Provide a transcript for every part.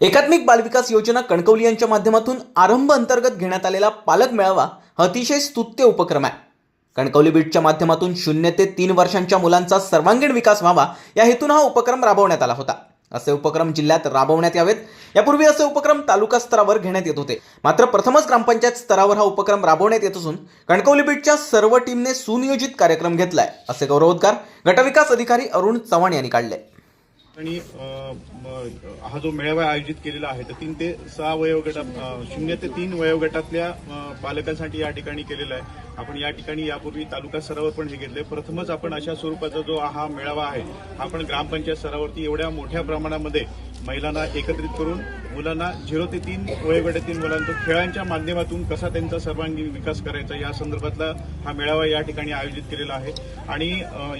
एकात्मिक बालविकास योजना कणकवली यांच्या माध्यमातून आरंभ अंतर्गत घेण्यात आलेला पालक मेळावा अतिशय स्तुत्य उपक्रम आहे. कणकवली बीटच्या माध्यमातून शून्य ते तीन वर्षांच्या मुलांचा सर्वांगीण विकास व्हावा या हेतून हा उपक्रम राबवण्यात आला होता. असे उपक्रम जिल्ह्यात राबवण्यात यावेत. यापूर्वी असे उपक्रम तालुका स्तरावर घेण्यात येत होते. मात्र प्रथमच ग्रामपंचायत स्तरावर हा उपक्रम राबवण्यात येत असून कणकवली बीटच्या सर्व टीमने सुनियोजित कार्यक्रम घेतलाय असे गौरवोद्गार गटविकास अधिकारी अरुण चव्हाण यांनी काढले. आणि हा जो मेळावा आयोजित केलेला आहे तर तीन ते सहा वयोगटात शून्य ते तीन वयोगटातल्या पालकांसाठी या ठिकाणी केलेला आहे. आपण या ठिकाणी यापूर्वी तालुका स्तरावर पण हे घेतले. प्रथमच आपण अशा स्वरूपाचा जो हा मेळावा आहे हा आपण ग्रामपंचायत स्तरावरती एवढ्या मोठ्या प्रमाणामध्ये महिलांना एकत्रित करून मुलांना झिरो ते तीन वयोगटातील मुलांचा खेळांच्या माध्यमातून कसा त्यांचा सर्वांगीण विकास करायचा या संदर्भातला हा मेळावा या ठिकाणी आयोजित केलेला आहे. आणि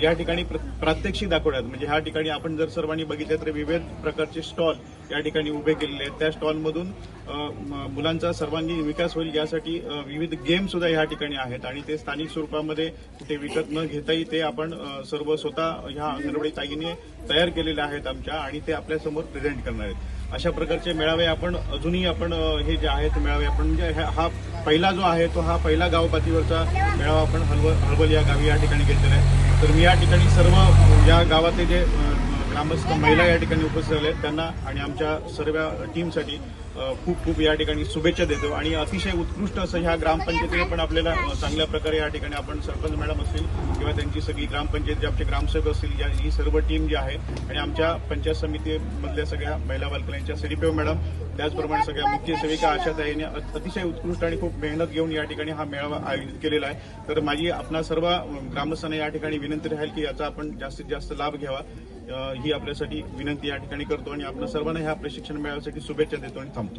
या ठिकाणी प्र- प्रात्यक्षिक दाखवण्यात म्हणजे ह्या ठिकाणी आपण जर सर्वांनी बघितलं तर विविध प्रकारचे स्टॉल या ठिकाणी उभे केलेले आहेत. त्या स्टॉलमधून मुलांचा सर्वांगीण विकास होईल यासाठी विविध गेम सुद्धा या ठिकाणी आहेत आणि ते स्थानिक स्वरूपामध्ये कुठे विकत न घेताही ते आपण सर्व स्वतः ह्या अंगणवाडी ताईने तयार केलेले आहेत आमच्या आणि ते आपल्यासमोर प्रेझेंट करणार आहेत. अशा प्रकारचे मेळावे आपण अजूनही आपण हे जे आहेत मेळावे आपण म्हणजे हा- हा पहिला जो आहे तो हा पहिला गावपातीवरचा मेळावा आपण हलवल हळवल या गावी या ठिकाणी घेतलेला आहे. तर मी या ठिकाणी सर्व या गावातले जे ग्रामस्थ महिला या ठिकाणी उपस्थित झाल्या आहेत त्यांना आणि आमच्या सर्व टीमसाठी खूप खूप या ठिकाणी शुभेच्छा देतो. आणि अतिशय उत्कृष्ट असं ह्या ग्रामपंचायतीने पण आपल्याला चांगल्या प्रकारे या ठिकाणी आपण सरपंच मॅडम असतील किंवा त्यांची सगळी ग्रामपंचायत जे आमचे ग्रामसेवक असतील या ही सर्व टीम जी आहे आणि आमच्या पंचायत समितीमधल्या सगळ्या महिला बालकल्यांच्या सिडीपीओ मॅडम त्याचप्रमाणे सगळ्या मुख्य सेविका आशाताईने अ- अतिशय उत्कृष्ट आणि खूप मेहनत घेऊन या ठिकाणी हा मेळावा आयोजित केलेला आहे. तर माझी आपणा सर्व ग्रामस्थांना या ठिकाणी विनंती राहील की याचा आपण जास्तीत जास्त लाभ घ्यावा. ही आपल्यासाठी विनंती या ठिकाणी करतो आणि आपण सर्वांना ह्या प्रशिक्षण मेळाव्यासाठी शुभेच्छा देतो आणि थांबतो.